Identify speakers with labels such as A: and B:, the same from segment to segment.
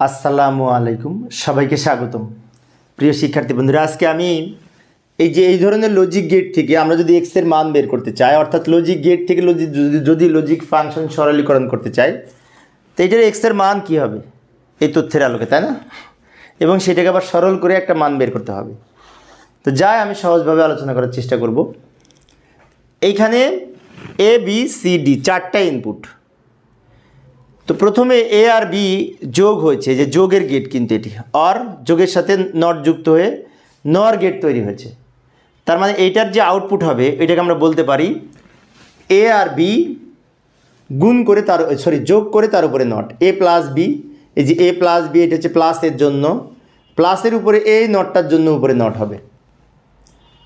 A: আসসালামু আলাইকুম, সবাইকে স্বাগতম। প্রিয় শিক্ষার্থী বন্ধুরা, আজকে আমি এই যে এই ধরনের লজিক গেট থেকে আমরা যদি এক্সের মান বের করতে চাই, অর্থাৎ লজিক গেট থেকে লজিক যদি- লজিক ফাংশন সরলীকরণ করতে চাই, তো এটার এক্সের মান কি হবে? এই তথ্যের আলোকে, তাই না? এবং সেটাকে আবার সরল করে একটা মান বের করতে হবে। তো যাই, আমি সহজভাবে আলোচনা করার চেষ্টা করব। এইখানে এ বি সি ডি চারটা ইনপুট তো প্রথমে এ আর বি যোগ হয়েছে, যে যোগের গেট কিন্তু এটি। অর যোগের সাথে নট যুক্ত হয়ে নর গেট তৈরি হয়েছে। তার মানে এইটার যে আউটপুট হবে, এটাকে আমরা বলতে পারি এ আর বি গুণ করে তার সরি যোগ করে তার উপরে নট এ প্লাস বি এই যে এ প্লাস বি এটা হচ্ছে প্লাসের জন্য। প্লাসের উপরে এই নটটার জন্য উপরে নট হবে।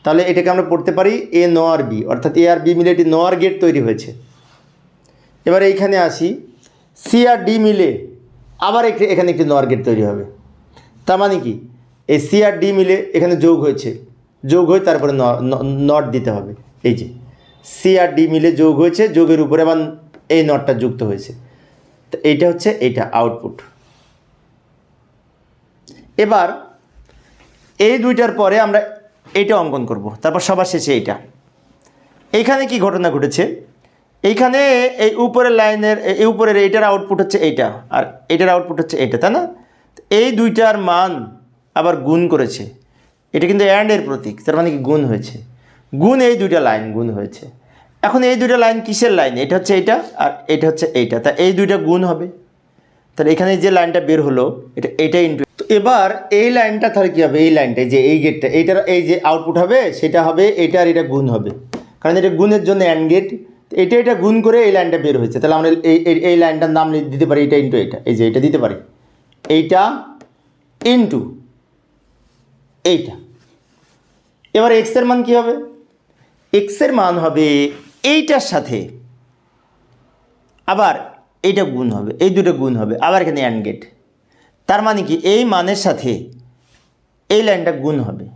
A: তাহলে এটাকে আমরা পড়তে পারি এ নর বি অর্থাৎ এ আর বি মিলে একটি নর গেট তৈরি হয়েছে। এবার এইখানে আসি। সি আর ডি মিলে আবার একটি, এখানে একটি নর গেট তৈরি হবে। তার মানে কি? এই সি আর ডি মিলে এখানে যোগ হয়েছে। যোগ হয়ে তারপরে নট দিতে হবে। এই যে, সি আর ডি মিলে যোগ হয়েছে, যোগের উপরে আবার এই নটটা যুক্ত হয়েছে। তো এইটা হচ্ছে, এইটা আউটপুট এবার এই দুইটার পরে আমরা এটা অঙ্কন করব। তারপর সবার শেষে এইটা। এইখানে কি ঘটনা ঘটেছে? এইখানে এই উপরের লাইনের, এই উপরের এইটার আউটপুট হচ্ছে এইটা, আর এটার আউটপুট হচ্ছে এটা তাই না? এই দুইটার মান আবার গুণ করেছে। এটা কিন্তু অ্যান্ডের প্রতীক, তার মানে কি গুণ হয়েছে। গুণ এই দুইটা লাইন গুণ হয়েছে। এখন এই দুইটা লাইন কিসের লাইন এটা হচ্ছে এইটা আর এটা হচ্ছে এইটা। তা এই দুইটা গুণ হবে। তাহলে এখানে যে লাইনটা বের হলো, এটা এটা ইন্টু তো এবার এই লাইনটা তাহলে কী হবে? এই লাইনটা যে এই গেটটা এইটার, এই যে আউটপুট হবে, সেটা হবে এটা আর এটা গুণ হবে। কারণ এটা গুণের জন্য অ্যান্ড গেট এটা এটা গুণ করে এই লাইনটা বের হয়েছে। তাহলে আমরা এই, এই- লাইনটার নাম দিতে পারি, এটা ইন্টু এটা। এই যে এটা দিতে পারি। এইটা ইন্টু এইটা। এবার এক্সের মান কী হবে? এক্সের মান হবে এইটার সাথে। আবার এইটা গুণ হবে, এই দুটো গুণ হবে, আবার এখানে অ্যান্ড গেট তার মানে কি? এই মানের সাথে এই লাইনটা গুণ হবে।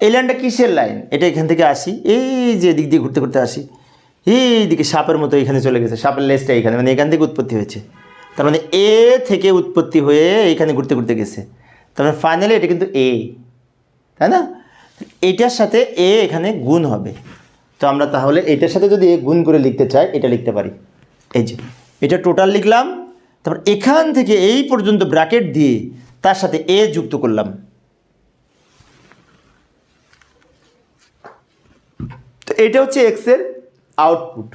A: এই লাইনটা কিসের লাইন? এটা এখান থেকে আসি। এই যে দিক দিয়ে ঘুরতে ঘুরতে আসি। এই দিকে সাপের মতো এখানে চলে গেছে, সাপের লেজটা এখানে মানে এখান থেকে উৎপত্তি হয়েছে। তার মানে এ থেকে উৎপত্তি হয়ে এখানে ঘুরতে ঘুরতে গেছে। তার মানে ফাইনালি এটা কিন্তু এ, তাই না? এটার সাথে এ এখানে গুণ হবে। তো আমরা তাহলে এটার সাথে যদি এ গুণ করে লিখতে চাই, এটা লিখতে পারি। এই যে, এটা টোটাল লিখলাম, তারপর এখান থেকে এই পর্যন্ত ব্র্যাকেট দিয়ে তার সাথে এ যুক্ত করলাম। তো এটা হচ্ছে এক্সের আউটপুট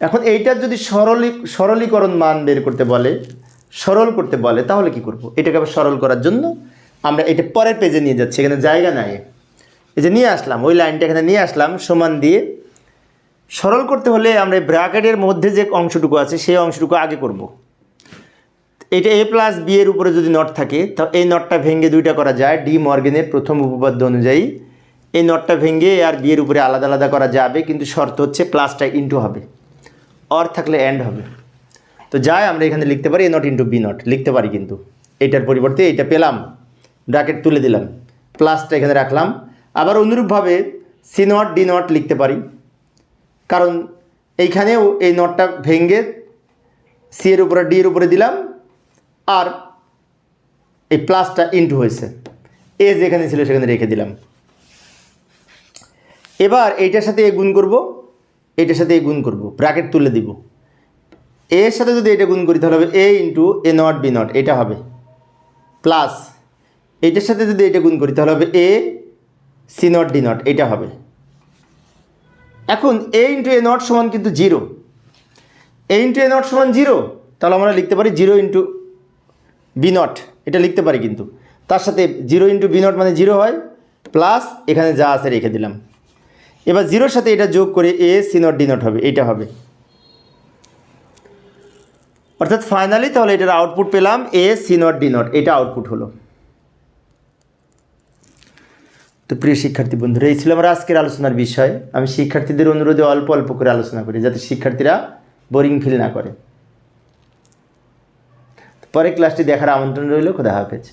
A: এখন এইটার যদি সরলী, সরলীকরণ মান বের করতে বলে, সরল করতে বলে, তাহলে কি করব? এটাকে আবার সরল করার জন্য আমরা এটা পরের পেজে নিয়ে যাচ্ছি, এখানে জায়গা নাই। এই যে নিয়ে আসলাম, ওই লাইনটা এখানে নিয়ে আসলাম, সমান দিয়ে সরল করতে হলে আমরা ব্র্যাকেটের মধ্যে যে অংশটুকু আছে, সেই অংশটুকু আগে করব। এটা এ প্লাস বি এর উপরে যদি নট থাকে, তো এই নটটা ভেঙে দুইটা করা যায় ডি মর্গেনের প্রথম উপপাদ্য অনুযায়ী। এই নটটা ভেঙে আর বিয়ের উপরে আলাদা আলাদা করা যাবে, কিন্তু শর্ত হচ্ছে প্লাসটা ইন্টু হবে। অর থাকলে অ্যান্ড হবে। তো যাই, আমরা এখানে লিখতে পারি A not into B not লিখতে পারি কিন্তু। এটার পরিবর্তে এটা পেলাম ব্র্যাকেট তুলে দিলাম প্লাসটা এখানে রাখলাম। আবার অনুরূপভাবে সি নট ডি নট লিখতে পারি। কারণ এইখানেও এই নটটা ভেঙে সি এর উপরে ডি এর উপরে দিলাম, আর এই প্লাসটা ইন্টু হয়েছে। এ যেখানে ছিল, সেখানে রেখে দিলাম। এবার এইটার সাথে এ গুণ করব, এটার সাথে এ গুণ করব ব্র্যাকেট তুলে দিব। এর সাথে যদি এটা গুণ করি, তাহলে হবে A into A not B not এটা হবে। প্লাস এটার সাথে যদি এটা গুণ করি, তাহলে হবে A C not D not এটা হবে। এখন এ ইন্টু এ নট সমান কিন্তু zero A into A not সমান জিরো তাহলে আমরা লিখতে পারি জিরো ইন্টু বি নট এটা লিখতে পারি কিন্তু। তার সাথে জিরো ইন্টু বি নট মানে জিরো হয় প্লাস এখানে যা আছে রেখে দিলাম। এবার জিরোর সাথে এটা যোগ করে A, C not, D not হবে এটা হবে। অর্থাৎ ফাইনালি তাহলে এটার আউটপুট পেলাম A, C not, D not, এটা আউটপুট হলো। তো প্রিয় শিক্ষার্থী বন্ধুরা, এই ছিল আমার আজকের আলোচনার বিষয়। আমি শিক্ষার্থীদের অনুরোধে অল্প অল্প করে আলোচনা করি, যাতে শিক্ষার্থীরা বোরিং ফিল না করে। পরে ক্লাসটি দেখার আমন্ত্রণ রইল, খোদা হাফেজ।